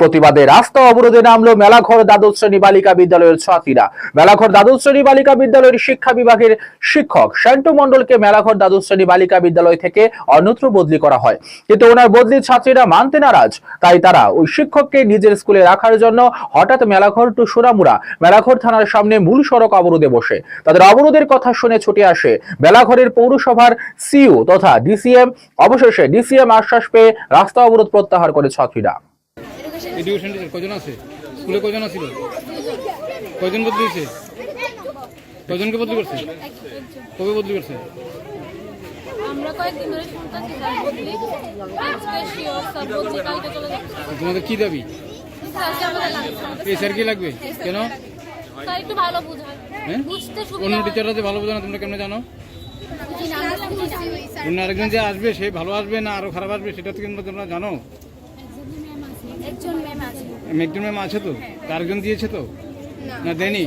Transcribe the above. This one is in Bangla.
প্রতিবাদে রাস্তা অবরোধে নামলো মেলাঘর দ্বাদশ শ্রেণি বালিকা বিদ্যালয়ের ছাত্রীরা। মেলাঘর দ্বাদশ শ্রেণি বালিকা বিদ্যালয়ের শিক্ষা বিভাগের শিক্ষক শান্টু মন্ডলকে মেলাঘর দ্বাদশ শ্রেণি বালিকা বিদ্যালয় থেকে অন্যত্র বদলি করা হয়। কিন্তু ওনার বদলি ছাত্রীরা মানতে নারাজ। তাই তারা ওই শিক্ষককে নিজের স্কুলে রাখার জন্য হঠাৎ মেলাঘর টু সোনামুড়া, মেলাঘর থানার সামনে মূল সড়ক অবরোধে বসে। তাদের অবরোধের কথা শুনে ছুটে আসে মেলাঘরের পৌরসভার সিইও তথা ডিসিএম। অবশেষে ডিসিএম আশ্বাস পেয়ে রাস্তা অবরোধ প্রত্যাহার করে ছাত্রীরা। এডুকেশন টিচার কজন আছে? স্কুলে কজন আছিল? কজন বদলি হয়েছে? কজনকে বদলি করছে? কবে বদলি করছে? তোমাদের কি দাবি? এই স্যার কি লাগবে? কেন? হ্যাঁ? অন্য টিচাররা যে ভালো বোঝে না তোমরা কেমন জানো। অন্য আরেকজন যে আসবে সে ভালো আসবে না আরও খারাপ আসবে সেটা তো কিন্তু তোমরা জানো? একজন ম্যাম আছে। তো? তা দিয়েছে তো? না দেয়নি?